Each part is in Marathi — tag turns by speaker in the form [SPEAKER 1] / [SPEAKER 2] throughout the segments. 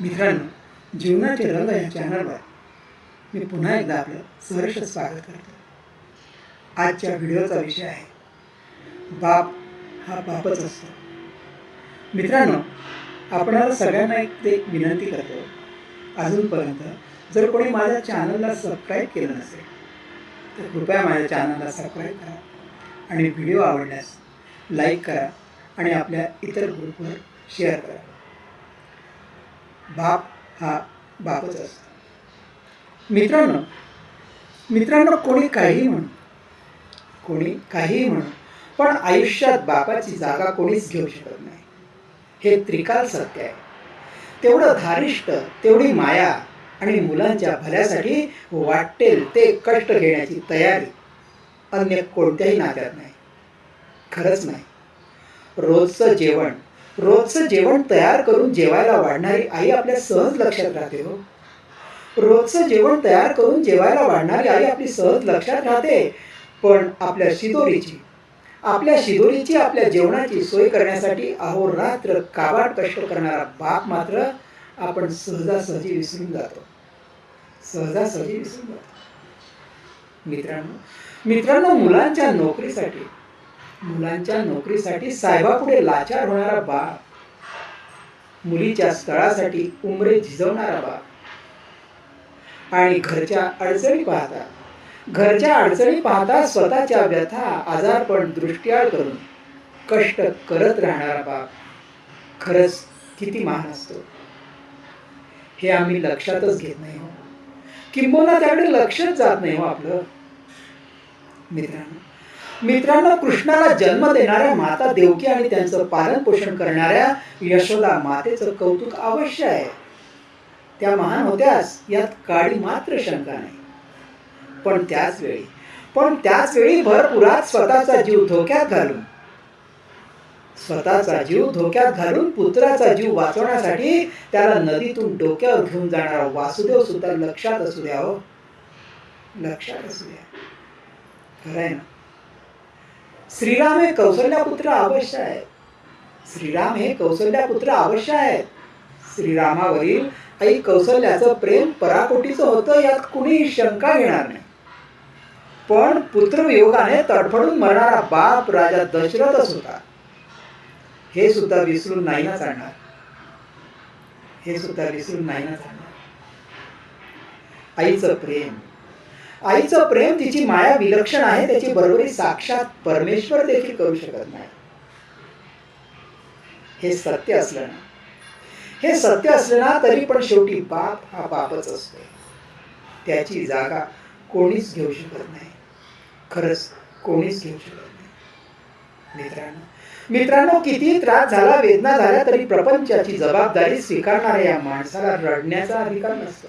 [SPEAKER 1] मित्रांनो जीवनाचे रंग या चॅनलवर मी पुन्हा एकदा आपलं सहर्ष स्वागत करतो. आजच्या व्हिडिओचा विषय आहे बाप हा बापच असतो. मित्रांनो आपणाला सगळ्यांना एक ते विनंती करतो. अजूनपर्यंत जर कोणी माझ्या चॅनलला सबस्क्राईब केलं नसेल तर कृपया माझ्या चॅनलला सबस्क्राईब करा. आणि व्हिडिओ आवडल्यास लाईक करा आणि आपल्या इतर ग्रुपवर शेअर करा. बाप हा बापच असतो. मित्रांनो मित्रांनो कोणी काहीही म्हणू कोणी काहीही म्हणू पण आयुष्यात बापाची जागा कोणीच घेऊ शकत नाही. हे त्रिकाल सत्य आहे. तेवढं धारिष्ट तेवढी माया आणि मुलांच्या भल्यासाठी वाटेल ते कष्ट घेण्याची तयारी अन्य कोणत्याही नात्यात नाही. खरंच नाही. रोजचं जेवण रोजचं जेवण तयार करून जेवायला वाढणारी आई आपल्या सहज लक्षात राहते हो. रोजचं जेवण तयार करून जेवायला वाढणारी आई आपली सहज लक्षात राहते पण आपल्या शिदोरीची. आपल्या शिदोरीची आपल्या जेवणाची सोय करण्यासाठी अहोरात्र काबाड कष्ट करणारा बाप मात्र आपण सहजासहजी विसरून जातो. सहजासहजी विसरून जातो. मित्रांनो मित्रांनो मुलांच्या नोकरीसाठी मुलांच्या नोकरीसाठी साहेबापुढे लाचार होणारा बाप मुलीच्या स्थळासाठी उमरे झिजवणारा बाप आणि घरच्या अडचणी पाहता. घरच्या अडचणी पाहता स्वतःच्या व्यथा आजारपण दृष्टिआड करून कष्ट करत राहणारा बाप खरंच किती महान असतो. हे आम्ही लक्षातच घेत नाही हो. किंबहुना त्याकडे लक्षच जात नाही हो आपलं. मित्रांनो मित्रांनो कृष्णाला जन्म देणाऱ्या माता देवकी आणि त्यांचं पालन पोषण करणाऱ्या यशोदा मातेचं कौतुक अवश्य आहे. त्या महान होत्याच यात काळी मात्र शंका नाही. पण त्याच वेळी पण त्याच वेळी भरपुरात स्वतःचा जीव धोक्यात घालून स्वतःचा जीव धोक्यात घालून पुत्राचा जीव वाचवण्यासाठी त्याला नदीतून डोक्यावर घेऊन जाणारा वासुदेव सुद्धा लक्षात असू द्या हो. लक्षात असू द्या. खरं आहे ना? श्रीराम हे कौशल्यापुत्र अवश्य आहे. श्रीराम हे कौशल्यापुत्र अवश्य आहे. श्रीरामावरील आई कौशल्याचं प्रेम पराकोटीचं होतं यात कुणीही शंका घेणार नाही. पण पुत्रवियोगाने तडफडून मरणारा बाप राजा दशरथच होता हे सुद्धा विसरून नाही ना चालणार. हे सुद्धा विसरून नाही ना चालणार. आईचं प्रेम आईचं प्रेम तिची माया विलक्षण आहे त्याची बरोबरी साक्षात परमेश्वर देखील करू शकत नाही. हे सत्य असलं ना. हे सत्य असलं ना तरी पण शेवटी बाप हा बापच असतो. त्याची जागा कोणीच घेऊ शकत नाही. खरंच कोणीच घेऊ शकत नाही. मित्रांनो मित्रांनो किती त्रास झाला वेदना झाल्या तरी प्रपंचाची जबाबदारी स्वीकारणाऱ्या या माणसाला रडण्याचा अधिकार नसतो.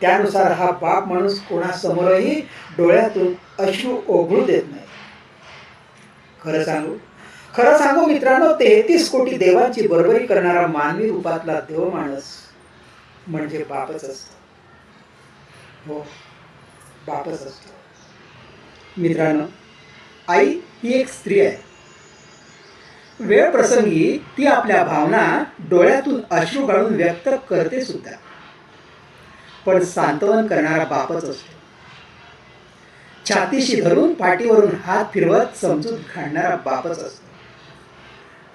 [SPEAKER 1] त्यानुसार हा बाप माणूस कोणासमोरही डोळ्यातून अश्रू ओघळू देत नाही. खरं सांगू? खरं सांगू मित्रांनो तेहतीस कोटी देवांची बरोबरी करणारा मानवी रूपातला देव माणूस म्हणजे बापच असतो. हो बापच असतो. मित्रांनो आई ही एक स्त्री आहे. वेळ प्रसंगी ती आपल्या भावना डोळ्यातून अश्रू गाळून व्यक्त करते सुद्धा. पण सांत्वन करणारा बापच असतो. छातीशी धरून पाठीवरून हात फिरवत समजूत घालणारा बापच असतो.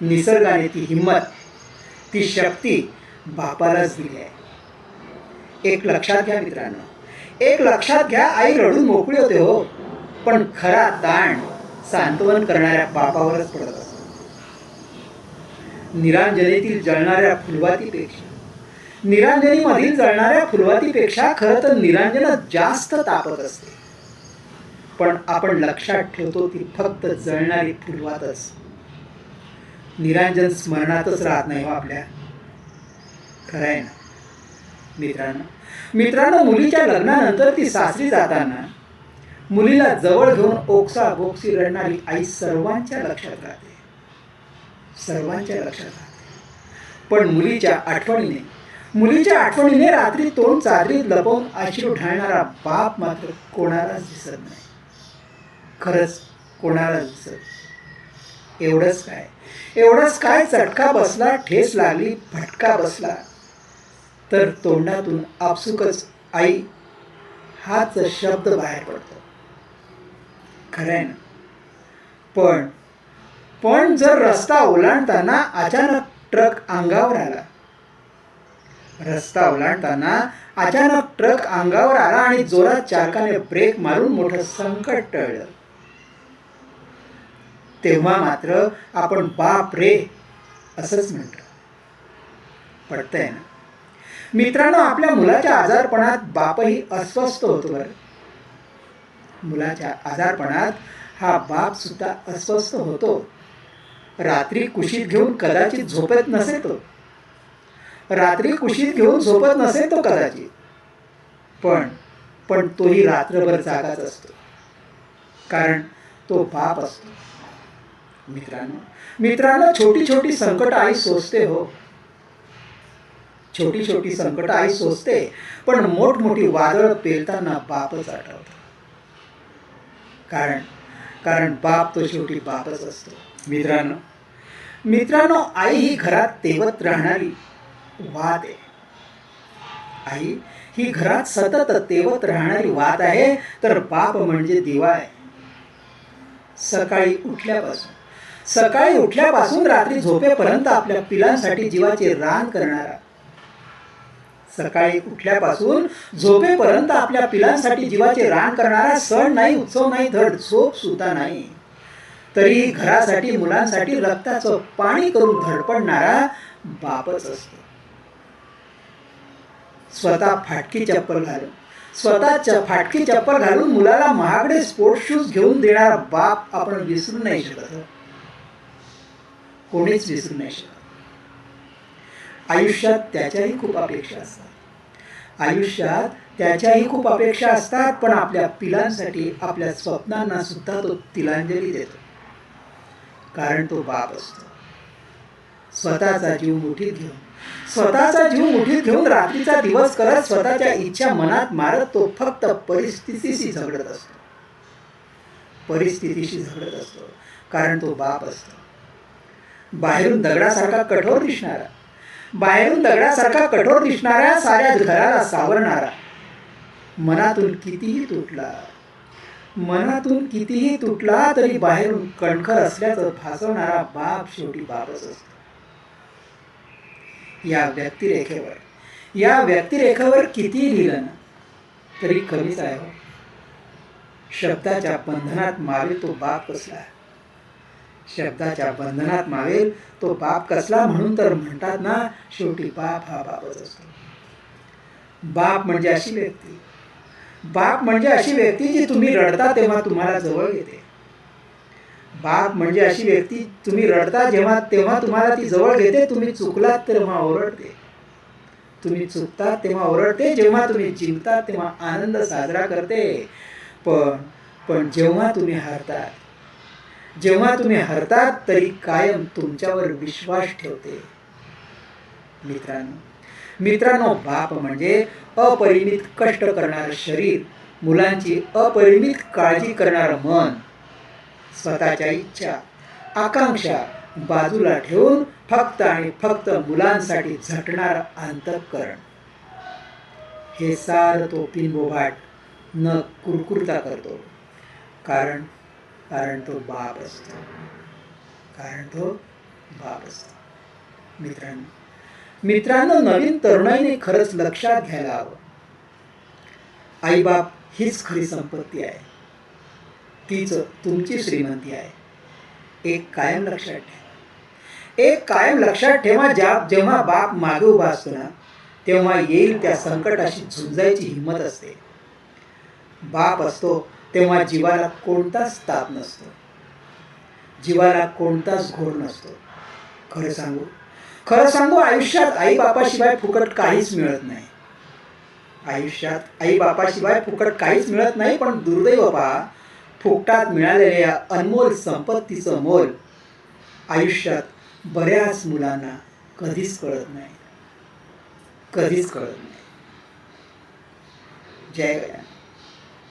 [SPEAKER 1] निसर्गाने ती हिंमत ती शक्ती बापालाच दिली आहे. एक लक्षात घ्या मित्रांनो. एक लक्षात घ्या आई रडून मोकळी होते हो. पण खरा ताण सांत्वन करणाऱ्या बापावरच पडत असतो. निरांजनेतील जळणाऱ्या फुलवातीपेक्षा निरांजनीमधील जळणाऱ्या फुलवातीपेक्षा खरं तर निरांजन जास्त तापत असते. पण आपण लक्षात ठेवतो ती फक्त जळणारी फुलवातच. निरांजन स्मरणातच राहत नाही हो आपल्या. खरं आहे ना? मित्रांनो मित्रांनो मुलीच्या लग्नानंतर ती सासरी जाताना मुलीला जवळ घेऊन ओक्सा बोक्सी रडणारी आई सर्वांच्या लक्षात राहते. सर्वांच्या लक्षात राहते. पण मुलीच्या आठवणीने मुलीच्या आठवणीने रात्री तोंड चादरीत लपवून आशीर ढाळणारा बाप मात्र कोणालाच दिसत नाही. खरंच कोणालाच दिसत एवढंच काय? एवढंच काय? चटका बसला ठेस लागली भटका बसला. तर तोंडातून आपसुकच आई हाच शब्द बाहेर पडतो. खरं आहे ना? पण पण जर रस्ता ओलांडताना अचानक ट्रक अंगावर आला रस्ता ओलांडताना अचानक ट्रक अंगावर आला आणि जोरात चालकाने ब्रेक मारून मोठं संकट टळलं. तेव्हा मात्र आपण बाप रे! असंच म्हणतो पडतंय ना. मित्रांनो आपल्या मुलाच्या आजारपणात बापही अस्वस्थ होतो बरं. मुलाच्या आजारपणात हा बाप सुद्धा अस्वस्थ होतो. रात्री कुशीत घेऊन कदाचित झोपत नसे तो. रात्री कुशीत घेऊन झोपत नसे तो कदाचित. पण पण तोही रात्रभर जागाच असतो. कारण तो बाप असतो. मित्रांनो मित्रांनो छोटी छोटी संकट आई सोसते हो. छोटी छोटी संकट आई सोसते पण मोठमोठी वादळ पेलताना बापच आठवतो. कारण कारण बाप तो शेवटी बापच असतो. मित्रांनो मित्रांनो आई ही घरात तेवत राहणारी. वाद आहे. आई ही घरात सतत तेवत राहणारी वाद आहे तर बाप म्हणजे दिवा आहे. सकाळी उठल्यापासून सकाळी उठल्यापासून रात्री झोपेपर्यंत आपल्या पिलांसाठी जीवाचे रान करणारा. सकाळी उठल्यापासून झोपेपर्यंत आपल्या पिलांसाठी जीवाचे रान करणारा सण नाही उत्सव नाही धड झोप सुद्धा नाही. तरी घरासाठी मुलांसाठी रक्ताचं पाणी करून धडपडणारा बापच असतो. स्वतः फाटकी चप्पल घालून. स्वतः फाटकी चप्पल घालून मुलाला महागडे स्पोर्ट्स शूज घेऊन देणारा बाप आपण विसरू नाही शकत. कोणीच विसरू नाही शकत. आयुष्यात त्याच्याही खूप अपेक्षा असतात. आयुष्यात त्याच्याही खूप अपेक्षा असतात पण आपल्या पिलांसाठी आपल्या स्वप्नांना सुद्धा तो तिलांजली देतो. कारण तो बाप असतो. स्वतःचा जीव मुठीत घेऊन स्वतःचा जीव मुठीत घेऊन रात्रीचा दिवस करत स्वतःच्या इच्छा मनात मारत तो फक्त परिस्थितीशी झगडत असतो. परिस्थितीशी झगडत असतो. कारण तो बाप असतो. बाहेरून दगडासारखा कठोर दिसणारा. बाहेरून दगडासारखा कठोर दिसणाऱ्या साऱ्या घराला सावरणारा. मनातून कितीही तुटला मनातून कितीही तुटला तरी बाहेरून कणखर असल्याचं भासवणारा बाप शेवटी बापच असतो. या व्यक्तिरेखेवर. या व्यक्तिरेखेवर किती लिहिलं ना तरी कमीच आहे हो. शब्दाच्या बंधनात मावेल तो बाप कसला? शब्दाच्या बंधनात मावेल तो बाप कसला? म्हणून तर म्हणतात ना शेवटी बाप हा बापच असतो. बाप म्हणजे अशी व्यक्ती. बाप म्हणजे अशी व्यक्ती जी तुम्ही रडता तेव्हा तुम्हाला जवळ येते. बाप म्हणजे अशी व्यक्ती तुम्ही रडता जेव्हा तेव्हा तुम्हाला ती जवळ घेते तुम्ही चुकलात तेव्हा ओरडते. तुम्ही चुकतात तेव्हा ओरडते जेव्हा तुम्ही जिंकतात तेव्हा आनंद साजरा करते. पण पण जेव्हा तुम्ही हारतात जेव्हा तुम्ही हरतात तरी कायम तुमच्यावर विश्वास ठेवते. मित्रांनो मित्रांनो बाप म्हणजे अपरिमित कष्ट करणारं शरीर. मुलांची अपरिमित काळजी करणारं मन. स्वतःच्या इच्छा आकांक्षा बाजूला ठेवून फक्त आणि फक्त मुलांसाठी झटणार अंतःकरण. हे सार तो पिनबोभाट न कुरकुरता करतो. कारण कारण तो बाप असतो. कारण तो बाप असतो. मित्रांनो मित्रांनो नवीन तरुणाईने खरंच लक्षात घ्यायला हवं. आईबाप हीच खरी संपत्ती आहे. तीच तुमची श्रीमंती आहे. एक कायम लक्षात ठेवा. एक कायम लक्षात ठेवा ज्या जेव्हा बाप मागे उभा असतो ना तेव्हा येईल त्या संकटाशी झुंजायची हिंमत असते. बाप असतो तेव्हा जीवाला कोणताच ताप नसतो. जीवाला कोणताच घोर नसतो. खरं सांगू खरं सांगू आयुष्यात आई बापाशिवाय फुकट काहीच मिळत नाही. आयुष्यात आई बापाशिवाय फुकट काहीच मिळत नाही पण दुर्दैव पहा फुकटात मिळालेल्या अनमोल संपत्तीचं मोल आयुष्यात बऱ्याच मुलांना कधीच कळत नाही. कधीच कळत नाही. जय गया